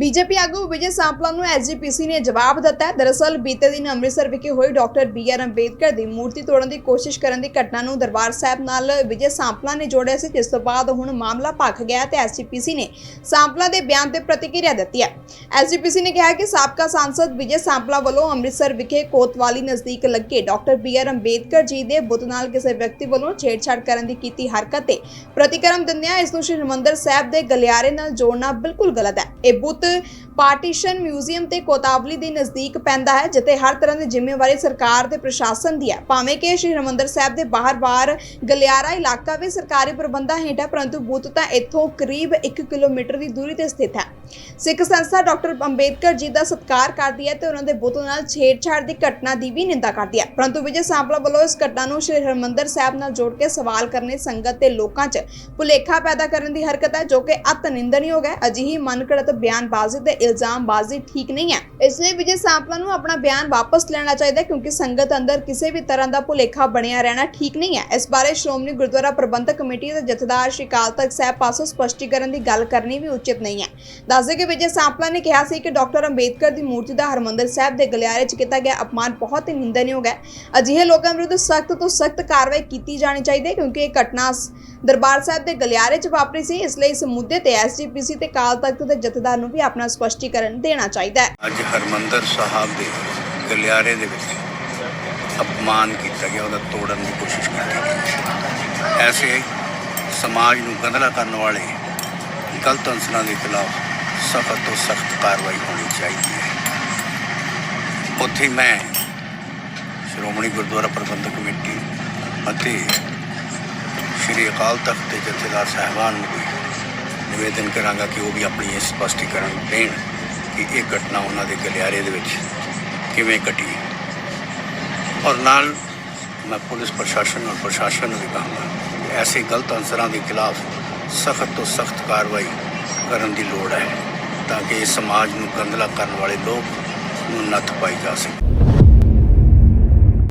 BJP ਆਗੂ ਵਿਜੇ ਸਾਂਪਲਾ ਨੂੰ SGPC ਨੇ ਜਵਾਬ ਦਿੱਤਾ ਹੈ। ਦਰਅਸਲ ਬੀਤੇ ਦਿਨ ਅੰਮ੍ਰਿਤਸਰ ਵਿਖੇ ਹੋਈ ਡਾਕਟਰ ਬੀ ਆਰ ਅੰਬੇਦਕਰ ਦੀ ਮੂਰਤੀ ਤੋੜਨ ਦੀ ਕੋਸ਼ਿਸ਼ ਕਰਨ ਦੀ ਘਟਨਾ ਨੂੰ ਦਰਬਾਰ ਸਾਹਿਬ ਨਾਲ ਵਿਜੇ ਸਾਂਪਲਾ ਨੇ ਜੋੜਿਆ ਸੀ, ਜਿਸ ਤੋਂ ਬਾਅਦ ਹੁਣ ਮਾਮਲਾ ਭਖ ਗਿਆ ਤੇ ਐਸਜੀਪੀਸੀ ਨੇ ਸਾਂਪਲਾ ਦੇ ਬਿਆਨ ਤੇ ਪ੍ਰਤੀਕਿਰਿਆ ਦਿੱਤੀ ਹੈ। ਐਸਜੀਪੀਸੀ ਨੇ ਕਿਹਾ ਕਿ ਸਾਬਕਾ ਸਾਂਸਦ ਵਿਜੇ ਸਾਂਪਲਾ ਵੱਲੋਂ ਅੰਮ੍ਰਿਤਸਰ ਵਿਖੇ ਕੋਤਵਾਲੀ ਨਜ਼ਦੀਕ ਲੱਗੇ doctor B R Ambedkar ji ਦੇ ਬੁੱਤ ਨਾਲ ਕਿਸੇ ਵਿਅਕਤੀ ਵੱਲੋਂ ਛੇੜਛਾੜ ਕਰਨ ਦੀ ਕੀਤੀ ਹਰਕਤ ਤੇ ਪ੍ਰਤੀਕਰਮ ਦਿੰਦਿਆਂ ਇਸ ਨੂੰ ਸ਼੍ਰੀ ਹਰਿਮੰਦਰ ਸਾਹਿਬ ਦੇ ਗਲਿਆਰੇ ਨਾਲ ਜੋੜਨਾ ਬਿਲਕੁਲ ਗਲਤ ਹੈ। ਇਹ ਬੁੱਤ ਪਾਰਟੀਸ਼ਨ ਮਿਊਜ਼ੀਅਮ ਤੇ ਕੋਤਾਵਲੀ ਦੇ ਨਜ਼ਦੀਕ ਪੈਂਦਾ ਹੈ, ਜਿੱਥੇ ਹਰ ਤਰ੍ਹਾਂ ਦੀ ਜ਼ਿੰਮੇਵਾਰੀ ਸਰਕਾਰ ਤੇ ਪ੍ਰਸ਼ਾਸਨ ਦੀ ਹੈ। ਭਾਵੇਂ ਕਿ ਸ਼੍ਰੀ ਹਰਿਮੰਦਰ ਸਾਹਿਬ ਦੇ ਬਾਹਰ-ਬਾਹਰ ਗਲਿਆਰਾ ਇਲਾਕਾ ਵੀ ਸਰਕਾਰੀ ਪ੍ਰਬੰਧਾਂ ਹੇਠ ਹੈ, ਪਰੰਤੂ ਬੁੱਤ ਤਾਂ ਇੱਥੋਂ ਕਰੀਬ 1 ਕਿਲੋਮੀਟਰ ਦੀ ਦੂਰੀ ਤੇ ਸਥਿਤ ਹੈ। ਸਿੱਖ ਸੰਸਥਾ ਡਾਕਟਰ ਅੰਬੇਦਕਰ ਜੀ ਦਾ ਸਤਿਕਾਰ ਕਰਦੀ ਹੈ ਤੇ ਉਹਨਾਂ ਦੇ ਬੁੱਤ ਨਾਲ ਛੇੜਛਾੜ ਦੀ ਘਟਨਾ ਦੀ ਵੀ ਨਿੰਦਾ ਕਰਦੀ ਹੈ। ਪਰੰਤੂ ਵਿਜੇ ਸਾਂਪਲਾ ਵੱਲੋਂ ਇਸ ਘਟਨਾ ਨੂੰ ਸ਼੍ਰੀ ਹਰਿਮੰਦਰ ਸਾਹਿਬ ਨਾਲ ਜੋੜ ਕੇ ਸਵਾਲ ਕਰਨੇ ਸੰਗਤ ਤੇ ਲੋਕਾਂ 'ਚ ਭੁਲੇਖਾ ਪੈਦਾ ਕਰਨ ਦੀ ਹਰਕਤ ਹੈ, ਜੋ ਕਿ ਅਤ ਨਿੰਦਣਯੋਗ ਹੈ। ਅਜਿਹੀ ਮਨਕੜਤ ਬਿਆਨਬਾਜ਼ੀ ਤੇ ਇਲਜ਼ਾਮਬਾਜ਼ੀ ਠੀਕ ਨਹੀਂ ਹੈ। ਇਸ ਲਈ ਵਿਜੇ ਸਾਂਪਲਾ ਨੂੰ ਆਪਣਾ ਬਿਆਨ ਵਾਪਸ ਲੈਣਾ ਚਾਹੀਦਾ ਕਿਉਂਕਿ ਸੰਗਤ ਅੰਦਰ ਕਿਸੇ ਵੀ ਤਰ੍ਹਾਂ ਦਾ ਭੁਲੇਖਾ ਬਣਿਆ ਰਹਿਣਾ ਠੀਕ ਨਹੀਂ ਹੈ। ਇਸ ਬਾਰੇ ਸ਼੍ਰੋਮਣੀ ਗੁਰਦੁਆਰਾ ਪ੍ਰਬੰਧਕ ਕਮੇਟੀ ਦੇ ਜਥੇਦਾਰ ਸ਼੍ਰੀ ਅਕਾਲ ਤਖਤ ਸਾਹਿਬ ਪਾਸੋਂ ਸਪਸ਼ਟੀਕਰਨ ਦੀ ਗੱਲ ਕਰਨੀ ਵੀ ਉਚਿਤ ਨਹੀਂ ਹੈ। ਦੱਸਦੇ ਕਿ ਵਿਜੇ ਸਾਂਪਲਾ ਨੇ ਕਿਹਾ ਸੀ ਕਿ ਡਾਕਟਰ ਅੰਬੇਦਕਰ ਦੀ ਮੂਰਤੀ ਦਾ ਹਰਮੰਦਰ ਸਾਹਿਬ ਦੇ ਗਲਿਆਰੇ 'ਚ ਕੀਤਾ ਗਿਆ ਅਪਮਾਨ ਬਹੁਤ ਹੀ ਨਿੰਦਣਯੋਗ ਹੈ। ਅਜਿਹੇ ਲੋਕਾਂ ਵਿਰੁੱਧ ਸਖਤ ਤੋਂ ਸਖਤ ਕਾਰਵਾਈ ਕੀਤੀ ਜਾਣੀ ਚਾਹੀਦੀ ਹੈ ਕਿਉਂਕਿ ਇਹ ਘਟਨਾ ਦਰਬਾਰ ਸਾਹਿਬ ਦੇ ਗਲਿਆਰੇ 'ਚ ਵਾਪਰੀ ਸੀ। ਇਸ ਲਈ ਇਸ ਮੁੱਦੇ ਤੇ ਐਸਜੀਪੀਸੀ ਤੇ ਕਾਲ ਤਖਤ ਦੇ ਜਥੇਦਾਰ ਨੂੰ ਵੀ ਆਪਣਾ ਸਪਸ਼ਟੀਕਰਨ ਦੇਣਾ ਚਾਹੀਦਾ ਹੈ। ਅੱਜ ਹਰਮੰਦਰ ਸਾਹਿਬ ਦੇ ਗਲਿਆਰੇ ਦੇ ਵਿੱਚ ਅਪਮਾਨ ਕੀਤਾ ਗਿਆ, ਉਹਦਾ ਤੋੜਨ ਦੀ ਕੋਸ਼ਿਸ਼ ਕੀਤੀ ਗਈ ਐਸੇ ਸਮਾਜ ਨੂੰ ਗੰਧਲਾ ਕਰਨ ਵਾਲੇ ਗਲਤ ਅੰਸਰਾਂ ਦੇ ਖਿਲਾਫ ਸਖਤ ਤੋਂ ਸਖਤ ਕਾਰਵਾਈ ਹੋਣੀ ਚਾਹੀਦੀ ਹੈ। ਉੱਥੇ ਮੈਂ ਸ਼੍ਰੋਮਣੀ ਗੁਰਦੁਆਰਾ ਪ੍ਰਬੰਧਕ ਕਮੇਟੀ ਅਤੇ ਸ਼੍ਰੀ ਅਕਾਲ ਤਖਤ ਦੇ ਜਥੇਦਾਰ ਸਾਹਿਬਾਨ ਨੂੰ ਵੀ ਨਿਵੇਦਨ ਕਰਾਂਗਾ ਕਿ ਉਹ ਵੀ ਆਪਣੀ ਇਹ ਸਪਸ਼ਟੀਕਰਨ ਦੇਣ ਕਿ ਇਹ ਘਟਨਾ ਉਹਨਾਂ ਦੇ ਗਲਿਆਰੇ ਦੇ ਵਿੱਚ ਕਿਵੇਂ ਘਟੀ। ਔਰ ਨਾਲ ਮੈਂ ਪੁਲਿਸ ਪ੍ਰਸ਼ਾਸਨ ਔਰ ਪ੍ਰਸ਼ਾਸਨ ਨੂੰ ਵੀ ਕਹਾਂਗਾ ਕਿ ਐਸੇ ਗਲਤ ਅਨਸਰਾਂ ਦੇ ਖਿਲਾਫ ਸਖਤ ਤੋਂ ਸਖਤ ਕਾਰਵਾਈ ਕਰਨ ਦੀ ਲੋੜ ਹੈ ਤਾਂ ਕਿ ਸਮਾਜ ਨੂੰ ਗੰਦਲਾ ਕਰਨ ਵਾਲੇ ਲੋਕ ਨੂੰ ਨੱਥ ਪਾਈ ਜਾ ਸਕੇ।